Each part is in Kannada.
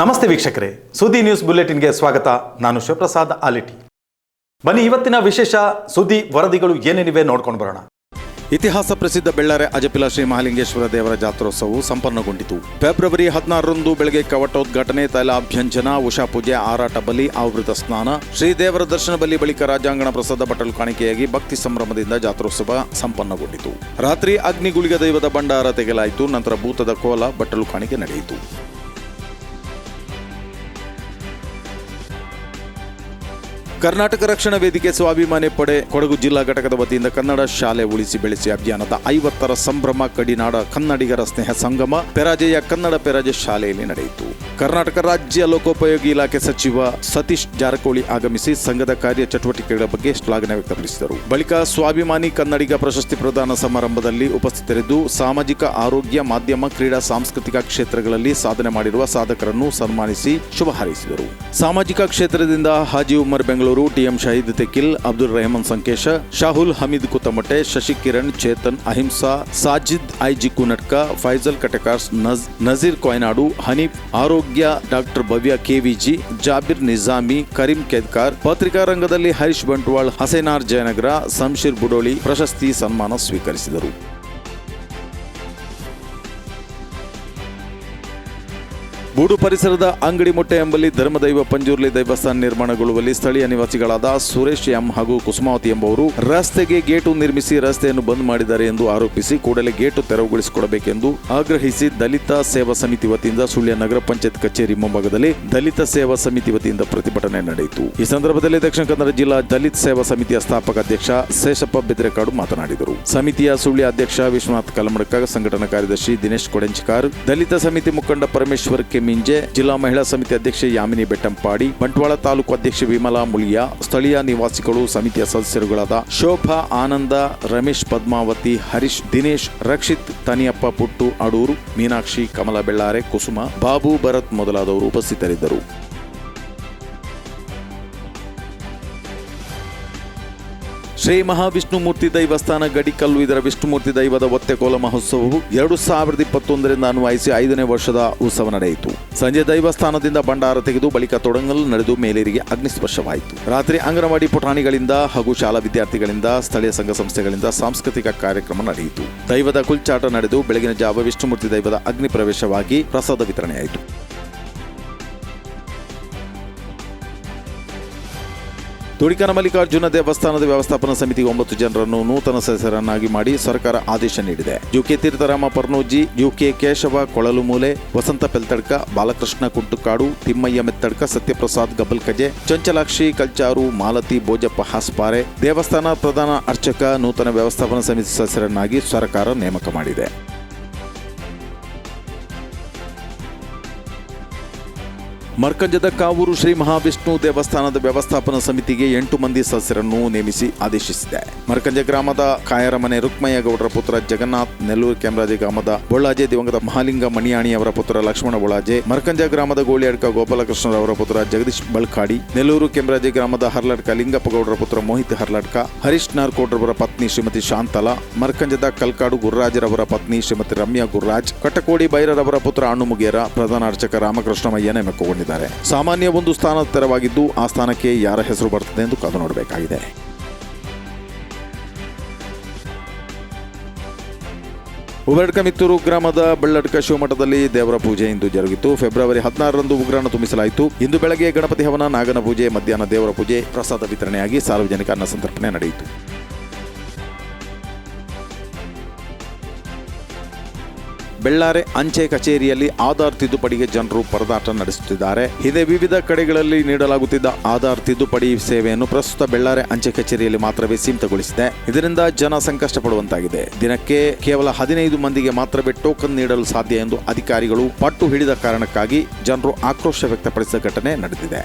ನಮಸ್ತೆ ವೀಕ್ಷಕರೇ. ಸುದ್ದಿ ನ್ಯೂಸ್ ಬುಲೆಟಿನ್ಗೆ ಸ್ವಾಗತ. ನಾನು ಶಿವಪ್ರಸಾದ್ ಆಲಿಟಿ. ಬನ್ನಿ, ಇವತ್ತಿನ ವಿಶೇಷ ಸುದ್ದಿ ವರದಿಗಳು ಏನೇನಿವೆ ನೋಡ್ಕೊಂಡು ಬರೋಣ. ಇತಿಹಾಸ ಪ್ರಸಿದ್ಧ ಬೆಳ್ಳಾರೆ ಅಜಪಿಲ ಶ್ರೀ ಮಹಾಲಿಂಗೇಶ್ವರ ದೇವರ ಜಾತ್ರೋತ್ಸವವು ಸಂಪನ್ನಗೊಂಡಿತು. ಫೆಬ್ರವರಿ ಹದಿನಾರರಂದು ಬೆಳಗ್ಗೆ ಕವಟೋದ್ಘಾಟನೆ ತೈಲಾಭ್ಯಂಜನ ಉಷಾ ಪೂಜೆ, ಆರಾಟ ಬಲಿ, ಆವೃತ ಸ್ನಾನ, ಶ್ರೀ ದೇವರ ದರ್ಶನ ಬಲಿ ಬಳಿಕ ರಾಜಾಂಗಣ ಪ್ರಸಾದ ಬಟ್ಟಲು ಕಾಣಿಕೆಯಾಗಿ ಭಕ್ತಿ ಸಂಭ್ರಮದಿಂದ ಜಾತ್ರೋತ್ಸವ ಸಂಪನ್ನಗೊಂಡಿತು. ರಾತ್ರಿ ಅಗ್ನಿಗುಳಿಗ ದೈವದ ಭಂಡಾರ ತೆಗೆಯಲಾಯಿತು. ನಂತರ ಭೂತದ ಕೋಲ ಬಟ್ಟಲು ಕಾಣಿಕೆ ನಡೆಯಿತು. ಕರ್ನಾಟಕ ರಕ್ಷಣಾ ವೇದಿಕೆ ಸ್ವಾಭಿಮಾನಿ ಪಡೆ ಕೊಡಗು ಜಿಲ್ಲಾ ಘಟಕದ ವತಿಯಿಂದ ಕನ್ನಡ ಶಾಲೆ ಉಳಿಸಿ ಬೆಳೆಸಿ ಅಭಿಯಾನದ ಐವತ್ತರ ಸಂಭ್ರಮ ಕಡಿನಾಡ ಕನ್ನಡಿಗರ ಸ್ನೇಹ ಸಂಗಮ ಪೆರಾಜೆಯ ಕನ್ನಡ ಪೆರಾಜೆ ಶಾಲೆಯಲ್ಲಿ ನಡೆಯಿತು. ಕರ್ನಾಟಕ ರಾಜ್ಯ ಲೋಕೋಪಯೋಗಿ ಇಲಾಖೆ ಸಚಿವ ಸತೀಶ್ ಜಾರಕೋಳಿ ಆಗಮಿಸಿ ಸಂಘದ ಕಾರ್ಯ ಚಟುವಟಿಕೆಗಳ ಬಗ್ಗೆ ಶ್ಲಾಘನೆ ವ್ಯಕ್ತಪಡಿಸಿದರು. ಬಳಿಕ ಸ್ವಾಭಿಮಾನಿ ಕನ್ನಡಿಗ ಪ್ರಶಸ್ತಿ ಪ್ರದಾನ ಸಮಾರಂಭದಲ್ಲಿ ಉಪಸ್ಥಿತರಿದ್ದು, ಸಾಮಾಜಿಕ ಆರೋಗ್ಯ, ಮಾಧ್ಯಮ, ಕ್ರೀಡಾ, ಸಾಂಸ್ಕೃತಿಕ ಕ್ಷೇತ್ರಗಳಲ್ಲಿ ಸಾಧನೆ ಮಾಡಿರುವ ಸಾಧಕರನ್ನು ಸನ್ಮಾನಿಸಿ ಶುಭ ಹಾರೈಸಿದರು. ಸಾಮಾಜಿಕ ಕ್ಷೇತ್ರದಿಂದ Haji Umar Bengaluru T M Shahid Tekil, Abdul Rehman Sankesha, Shahul Hameed Kuthamate Shashi Kiran Chethan, Ahimsa, Sajid, I G Kunatka Faizal Katakars ನಜ್- Nazeer Koynadu, Haneef, ಆರೋಗ್ಯ doctor Bhavya K V G, Jabir Nizami, Kareem Kedkar ಪತ್ರಿಕಾ ರಂಗದಲ್ಲಿ ಹರೀಶ್ ಬಂಟ್ವಾಳ್, ಹಸೇನಾರ್ ಜಯನಗರ ಸಂಶೀರ್ ಬುಡೋಳಿ ಪ್ರಶಸ್ತಿ ಸನ್ಮಾನ ಸ್ವೀಕರಿಸಿದರು. ಬೂಡು ಪರಿಸರದ ಅಂಗಡಿ ಮೊಟ್ಟೆ ಎಂಬಲ್ಲಿ ಧರ್ಮದೈವ ಪಂಜುರ್ಲಿ ದೈವಸ್ಥಾನ ನಿರ್ಮಾಣಗೊಳ್ಳುವಲ್ಲಿ ಸ್ಥಳೀಯ ನಿವಾಸಿಗಳಾದ ಸುರೇಶ್ ಎಂ ಹಾಗೂ ಕುಸುಮಾವತಿ ಎಂಬುವರು ರಸ್ತೆಗೆ ಗೇಟು ನಿರ್ಮಿಸಿ ರಸ್ತೆಯನ್ನು ಬಂದ್ ಮಾಡಿದ್ದಾರೆ ಎಂದು ಆರೋಪಿಸಿ ಕೂಡಲೇ ಗೇಟು ತೆರವುಗೊಳಿಸಿಕೊಡಬೇಕೆಂದು ಆಗ್ರಹಿಸಿ ದಲಿತ ಸೇವಾ ಸಮಿತಿ ವತಿಯಿಂದ ಸುಳ್ಯ ನಗರ ಪಂಚಾಯತ್ ಕಚೇರಿ ಮುಂಭಾಗದಲ್ಲಿ ದಲಿತ ಸೇವಾ ಸಮಿತಿ ವತಿಯಿಂದ ಪ್ರತಿಭಟನೆ ನಡೆಯಿತು. ಈ ಸಂದರ್ಭದಲ್ಲಿ ದಕ್ಷಿಣ ಕನ್ನಡ ಜಿಲ್ಲಾ ದಲಿತ ಸೇವಾ ಸಮಿತಿಯ ಸ್ಥಾಪಕ ಅಧ್ಯಕ್ಷ ಶೇಷಪ್ಪ ಬೆದ್ರೆಕಾಡು ಮಾತನಾಡಿದರು. ಸಮಿತಿಯ ಸುಳ್ಯ ಅಧ್ಯಕ್ಷ ವಿಶ್ವನಾಥ್ ಕಲಮಡಕ, ಸಂಘಟನಾ ಕಾರ್ಯದರ್ಶಿ ದಿನೇಶ್ ಕೊಡೆಂಚಿಕಾರ್, ದಲಿತ ಸಮಿತಿ ಮುಖಂಡ ಪರಮೇಶ್ವರ್ ಕೆ. ಮಿಂಜೆ ಜಿಲ್ಲಾ ಮಹಿಳಾ ಸಮಿತಿ ಅಧ್ಯಕ್ಷೆ ಯಾಮಿನಿ ಬೆಟ್ಟಂಪಾಡಿ, ಬಂಟ್ವಾಳ ತಾಲೂಕು ಅಧ್ಯಕ್ಷೆ ವಿಮಲಾ ಮುಳಿಯ ಸ್ಥಳೀಯ ನಿವಾಸಿಗಳು, ಸಮಿತಿಯ ಸದಸ್ಯರುಗಳಾದ ಶೋಭಾ ಆನಂದ, ರಮೇಶ್ ಪದ್ಮಾವತಿ, ಹರೀಶ್ ದಿನೇಶ್, ರಕ್ಷಿತ್ ತನಿಯಪ್ಪ ಪುಟ್ಟು, ಅಡೂರು, ಮೀನಾಕ್ಷಿ, ಕಮಲ ಬೆಳ್ಳಾರೆ, ಕುಸುಮ, ಬಾಬು ಭರತ್ ಮೊದಲಾದವರು ಉಪಸ್ಥಿತರಿದ್ದರು. ಶ್ರೀ ಮಹಾವಿಷ್ಣುಮೂರ್ತಿ ದೈವಸ್ಥಾನ ಗಡಿಕಲ್ಲು ಇದರ ವಿಷ್ಣುಮೂರ್ತಿ ದೈವದ ಒತ್ತೆಕೋಲ ಮಹೋತ್ಸವವು ಎರಡು ಸಾವಿರದ ಇಪ್ಪತ್ತೊಂದರಿಂದ ಅನ್ವಯಿಸಿ ಐದನೇ ವರ್ಷದ ಉತ್ಸವ ನಡೆಯಿತು. ಸಂಜೆ ದೈವಸ್ಥಾನದಿಂದ ಭಂಡಾರ ತೆಗೆದು ಬಳಿಕ ತೊಡಂಗಲು ನಡೆದು ಮೇಲೇರಿಗೆ ಅಗ್ನಿಸ್ಪರ್ಶವಾಯಿತು. ರಾತ್ರಿ ಅಂಗನವಾಡಿ ಪುಟಾಣಿಗಳಿಂದ ಹಾಗೂ ಶಾಲಾ ವಿದ್ಯಾರ್ಥಿಗಳಿಂದ, ಸ್ಥಳೀಯ ಸಂಘ ಸಂಸ್ಥೆಗಳಿಂದ ಸಾಂಸ್ಕೃತಿಕ ಕಾರ್ಯಕ್ರಮ ನಡೆಯಿತು. ದೈವದ ಕುಲ್ಚಾಟ ನಡೆದು ಬೆಳಗಿನ ಜಾವ ವಿಷ್ಣುಮೂರ್ತಿ ದೈವದ ಅಗ್ನಿ ಪ್ರವೇಶವಾಗಿ ಪ್ರಸಾದ ವಿತರಣೆಯಾಯಿತು. ತುಡಿಕನ ಮಲ್ಲಿಕಾರ್ಜುನ ದೇವಸ್ಥಾನದ ವ್ಯವಸ್ಥಾಪನಾ ಸಮಿತಿ ಒಂಬತ್ತು ಜನರನ್ನು ನೂತನ ಸದಸ್ಯರನ್ನಾಗಿ ಮಾಡಿ ಸರ್ಕಾರ ಆದೇಶ ನೀಡಿದೆ. U K Theertharama Parnoji U K Keshava, Kolalumoole, Vasantha Peltadka, Balakrishna Kuntukadu, Thimmayya Mettadka, Satyaprasad Gabalkaje, Chanchalakshi Kalcharu, Malathi Bojappa Haspare, ದೇವಸ್ಥಾನ ಪ್ರಧಾನ ಅರ್ಚಕ, ನೂತನ ವ್ಯವಸ್ಥಾಪನಾ ಸಮಿತಿ ಸದಸ್ಯರನ್ನಾಗಿ ಸರ್ಕಾರ ನೇಮಕ ಮಾಡಿದೆ. ಮರ್ಕಂಜದ ಕಾವೂರು ಶ್ರೀ ಮಹಾವಿಷ್ಣು ದೇವಸ್ಥಾನದ ವ್ಯವಸ್ಥಾಪನಾ ಸಮಿತಿಗೆ ಎಂಟು ಮಂದಿ ಸದಸ್ಯರನ್ನು ನೇಮಿಸಿ ಆದೇಶಿಸಿದೆ. ಮರ್ಕಂಜ ಗ್ರಾಮದ ಕಾಯರಮನೆ ರುಕ್ಮಯ್ಯ ಗೌಡರ ಪುತ್ರ ಜಗನ್ನಾಥ್, ನೆಲ್ಲೂರು ಕೆಂಬ್ರಾಜೆ ಗ್ರಾಮದ ಬೊಳ್ಳಾಜೆ ದಿವಂಗತ ಮಹಾಲಿಂಗ ಮಣಿಯಾಣಿ ಅವರ ಪುತ್ರ ಲಕ್ಷ್ಮಣ ಬೊಳಾಜೆ ಮರ್ಕಂಜ ಗ್ರಾಮದ ಗೋಳಿಯಡ್ಕ ಗೋಪಾಲಕೃಷ್ಣರವರ ಪುತ್ರ ಜಗದೀಶ್ ಬಳ್ಕಾಡಿ, ನೆಲ್ಲೂರು ಕೆಂಬರಾಜೆ ಗ್ರಾಮದ ಹರ್ಲಡ್ಕ ಲಿಂಗಪ್ಪ ಗೌಡರ ಪುತ್ರ ಮೋಹಿತ್ ಹರ್ಲಡ್ಕ, ಹರೀಶ್ ನಾರ್ಕೋಡ್ರವರ ಪತ್ನಿ ಶ್ರೀಮತಿ ಶಾಂತಲಾ, ಮರ್ಕಂಜದ ಕಲ್ಕಾಡು ಗುರುರಾಜರವರ ಪತ್ನಿ ಶ್ರೀಮತಿ ರಮ್ಯಾ ಗುರುರಾಜ್ ಕಟ್ಟಕೋಡಿ ಬೈರರವರ ಪುತ್ರ ಅಣ್ಣುಮುಗೇರ ಪ್ರಧಾನ ಅರ್ಚಕ ರಾಮಕೃಷ್ಣಮಯ್ಯ ನೇಮಕಗೊಂಡಿದ್ದಾರೆ. ಸಾಮಾನ್ಯ ಒಂದು ಸ್ಥಾನ ತೆರವಾಗಿದ್ದು ಆ ಸ್ಥಾನಕ್ಕೆ ಯಾರ ಹೆಸರು ಬರ್ತದೆ ಎಂದು ಕಾದು ನೋಡಬೇಕಾಗಿದೆ. ಉಬರಡ್ಕ ಮಿತ್ತೂರು ಗ್ರಾಮದ ಬಳ್ಳಡ್ಕ ಶಿವಮಠದಲ್ಲಿ ದೇವರ ಪೂಜೆ ಇಂದು ಜರುಗಿತು. ಫೆಬ್ರವರಿ ಹದಿನಾರರಂದು ಉಗ್ರಾಣ ತುಂಬಿಸಲಾಯಿತು. ಇಂದು ಬೆಳಗ್ಗೆ ಗಣಪತಿ ಹವನ, ನಾಗನ ಪೂಜೆ, ಮಧ್ಯಾಹ್ನ ದೇವರ ಪೂಜೆ, ಪ್ರಸಾದ ವಿತರಣೆಯಾಗಿ ಸಾರ್ವಜನಿಕ ಅನ್ನ ಸಂತರ್ಪಣೆ ನಡೆಯಿತು. ಬೆಳ್ಳಾರೆ ಅಂಚೆ ಕಚೇರಿಯಲ್ಲಿ ಆಧಾರ್ ತಿದ್ದುಪಡಿಗೆ ಜನರು ಪರದಾಟ ನಡೆಸುತ್ತಿದ್ದಾರೆ. ಇದೇ ವಿವಿಧ ಕಡೆಗಳಲ್ಲಿ ನೀಡಲಾಗುತ್ತಿದ್ದ ಆಧಾರ್ ತಿದ್ದುಪಡಿ ಸೇವೆಯನ್ನು ಪ್ರಸ್ತುತ ಬೆಳ್ಳಾರೆ ಅಂಚೆ ಕಚೇರಿಯಲ್ಲಿ ಮಾತ್ರವೇ ಸೀಮಿತಗೊಳಿಸಿದೆ. ಇದರಿಂದ ಜನ ಸಂಕಷ್ಟ ಪಡುವಂತಾಗಿದೆ ದಿನಕ್ಕೆ ಕೇವಲ ಹದಿನೈದು ಮಂದಿಗೆ ಮಾತ್ರವೇ ಟೋಕನ್ ನೀಡಲು ಸಾಧ್ಯ ಎಂದು ಅಧಿಕಾರಿಗಳು ಪಟ್ಟು ಹಿಡಿದ ಕಾರಣಕ್ಕಾಗಿ ಜನರು ಆಕ್ರೋಶ ವ್ಯಕ್ತಪಡಿಸಿದ ಘಟನೆ ನಡೆದಿದೆ.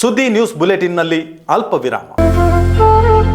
ಸುದ್ದಿ ನ್ಯೂಸ್ ಬುಲೆಟಿನ್ನಲ್ಲಿ ಅಲ್ಪ ವಿರಾಮ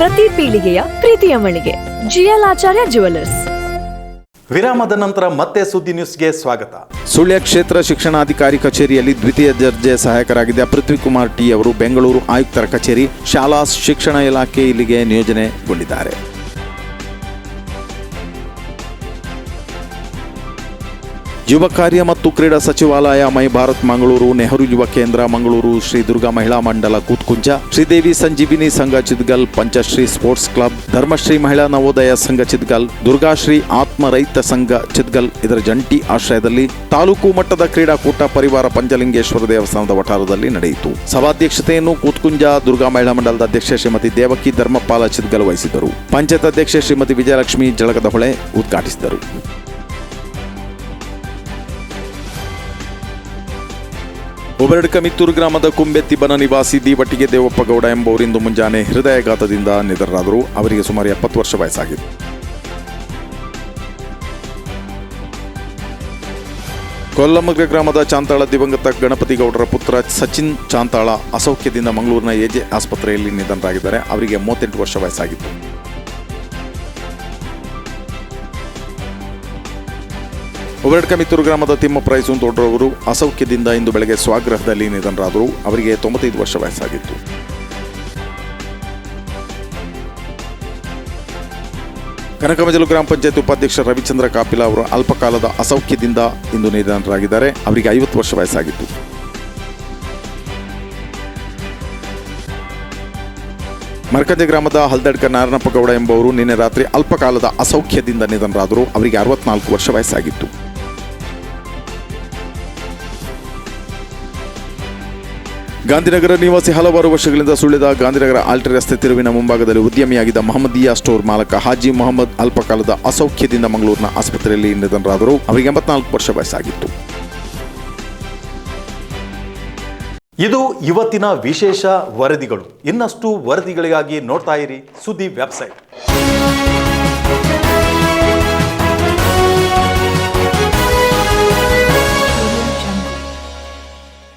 ಪ್ರತಿ ಪೀಳಿಗೆಯ ಪ್ರೀತಿಯ ಮಳಿಗೆ. ಜಿಎಲ್ ಆಚಾರ್ಯ ಜುವೆಲ್ಲರ್ಸ್ ವಿರಾಮದ ನಂತರ ಮತ್ತೆ ಸುದ್ದಿ ನ್ಯೂಸ್ಗೆ ಸ್ವಾಗತ. ಸುಳ್ಯ ಕ್ಷೇತ್ರ ಶಿಕ್ಷಣಾಧಿಕಾರಿ ಕಚೇರಿಯಲ್ಲಿ ದ್ವಿತೀಯ ದರ್ಜೆ ಸಹಾಯಕರಾಗಿದ್ದ ಪೃಥ್ವಿಕುಮಾರ್ ಟಿ ಅವರು ಬೆಂಗಳೂರು ಆಯುಕ್ತರ ಕಚೇರಿ ಶಾಲಾ ಶಿಕ್ಷಣ ಇಲಾಖೆ ಇಲ್ಲಿಗೆ ನಿಯೋಜನೆಗೊಂಡಿದ್ದಾರೆ. ಯುವ ಕಾರ್ಯ ಮತ್ತು ಕ್ರೀಡಾ ಸಚಿವಾಲಯ ಮೈ ಭಾರತ್ ಮಂಗಳೂರು, ನೆಹರು ಯುವ ಕೇಂದ್ರ, ಮಂಗಳೂರು ಶ್ರೀ ದುರ್ಗಾ ಮಹಿಳಾ ಮಂಡಲ ಕೂತ್ಕುಂಜ ಶ್ರೀದೇವಿ ಸಂಜೀವಿನಿ ಸಂಘ ಚಿದ್ಗಲ್ ಪಂಚಶ್ರೀ ಸ್ಪೋರ್ಟ್ಸ್ ಕ್ಲಬ್, ಧರ್ಮಶ್ರೀ ಮಹಿಳಾ ನವೋದಯ ಸಂಘ ಚಿದ್ಗಲ್ ದುರ್ಗಾಶ್ರೀ ಆತ್ಮ ರೈತ ಸಂಘ ಚಿದ್ಗಲ್ ಇದರ ಜಂಟಿ ಆಶ್ರಯದಲ್ಲಿ ತಾಲೂಕು ಮಟ್ಟದ ಕ್ರೀಡಾಕೂಟ ಪರಿವಾರ ಪಂಚಲಿಂಗೇಶ್ವರ ದೇವಸ್ಥಾನದ ವಠಾರದಲ್ಲಿ ನಡೆಯಿತು. ಸಭಾಧ್ಯಕ್ಷತೆಯನ್ನು ಕೂತ್ಕುಂಜ ದುರ್ಗಾ ಮಹಿಳಾ ಮಂಡಲದ ಅಧ್ಯಕ್ಷೆ ಶ್ರೀಮತಿ ದೇವಕಿ ಧರ್ಮಪಾಲ ಚಿದ್ಗಲ್ ವಹಿಸಿದರು ಪಂಚಾಯತ್ ಅಧ್ಯಕ್ಷೆ ಶ್ರೀಮತಿ ವಿಜಯಲಕ್ಷ್ಮಿ ಜಳಗದ ಹೊಳೆ ಉದ್ಘಾಟಿಸಿದರು. ಒಬರಡ್ಕ ಮಿತ್ತೂರು ಗ್ರಾಮದ ಕುಂಬೆತ್ತಿಬನ ನಿವಾಸಿ ದೀವಟ್ಟಿಗೆ ದೇವಪ್ಪ ಗೌಡ ಎಂಬುವರಿಂದು ಮುಂಜಾನೆ ಹೃದಯಾಘಾತದಿಂದ ನಿಧನರಾದರು. ಅವರಿಗೆ ಸುಮಾರು ಎಪ್ಪತ್ತು ವರ್ಷ ವಯಸ್ಸಾಗಿದೆ. ಕೊಲ್ಲಮಗ್ರ ಗ್ರಾಮದ ಚಾಂತಾಳ ದಿವಂಗತ ಗಣಪತಿ ಗೌಡರ ಪುತ್ರ ಸಚಿನ್ ಚಾಂತಾಳ ಅಸೌಖ್ಯದಿಂದ ಮಂಗಳೂರಿನ ಎಜೆ ಆಸ್ಪತ್ರೆಯಲ್ಲಿ ನಿಧನರಾಗಿದ್ದಾರೆ. ಅವರಿಗೆ ಮೂವತ್ತೆಂಟು ವರ್ಷ ವಯಸ್ಸಾಗಿತ್ತು. ಒಬರಡ್ಕ ಮಿತ್ತೂರು ಗ್ರಾಮದ ತಿಮ್ಮಪ್ಪ ರೈಸೂನ್ ತೋಡ್ರವರು ಅಸೌಖ್ಯದಿಂದ ಇಂದು ಬೆಳಗ್ಗೆ ಸ್ವಾಗ್ರಹದಲ್ಲಿ ನಿಧನರಾದರು. ಅವರಿಗೆ ತೊಂಬತ್ತೈದು ವರ್ಷ ವಯಸ್ಸಾಗಿತ್ತು. ಕನಕಮಜಲು ಗ್ರಾಮ ಪಂಚಾಯತ್ ಉಪಾಧ್ಯಕ್ಷ ರವಿಚಂದ್ರ ಕಾಪಿಲ ಅವರು ಅಲ್ಪಕಾಲದ ಅಸೌಖ್ಯದಿಂದ ಇಂದು ನಿಧನರಾಗಿದ್ದಾರೆ. ಅವರಿಗೆ ಐವತ್ತು ವರ್ಷ ವಯಸ್ಸಾಗಿತ್ತು. ಮರ್ಕಂಜೆ ಗ್ರಾಮದ ಹಲ್ದಡ್ಕ ನಾರಾಯಣಪ್ಪಗೌಡ ಎಂಬುವರು ನಿನ್ನೆ ರಾತ್ರಿ ಅಲ್ಪಕಾಲದ ಅಸೌಖ್ಯದಿಂದ ನಿಧನರಾದರು. ಅವರಿಗೆ ಅರವತ್ನಾಲ್ಕು ವರ್ಷ ವಯಸ್ಸಾಗಿತ್ತು. ಗಾಂಧಿನಗರ ನಿವಾಸಿ ಹಲವಾರು ವರ್ಷಗಳಿಂದ ಸುಳಿದ ಗಾಂಧಿನಗರ ಆಲ್ಟರ್ ರಸ್ತೆ ತಿರುವಿನ ಮುಂಭಾಗದಲ್ಲಿ ಉದ್ಯಮಿಯಾಗಿದ್ದ ಮಹಮ್ಮದಿಯಾ ಸ್ಟೋರ್ ಮಾಲಕ ಹಾಜಿ ಮೊಹಮ್ಮದ್ ಅಲ್ಪಕಾಲದ ಅಸೌಖ್ಯದಿಂದ ಮಂಗಳೂರಿನ ಆಸ್ಪತ್ರೆಯಲ್ಲಿ ನಿಧನರಾದರು. ಅವರಿಗೆ ಎಂಬತ್ನಾಲ್ಕು ವರ್ಷ ವಯಸ್ಸಾಗಿತ್ತು. ಇದು ಇವತ್ತಿನ ವಿಶೇಷ ವರದಿಗಳು. ಇನ್ನಷ್ಟು ವರದಿಗಳಿಗಾಗಿ ನೋಡ್ತಾ ಇರಿ ಸುದ್ದಿ ವೆಬ್ಸೈಟ್.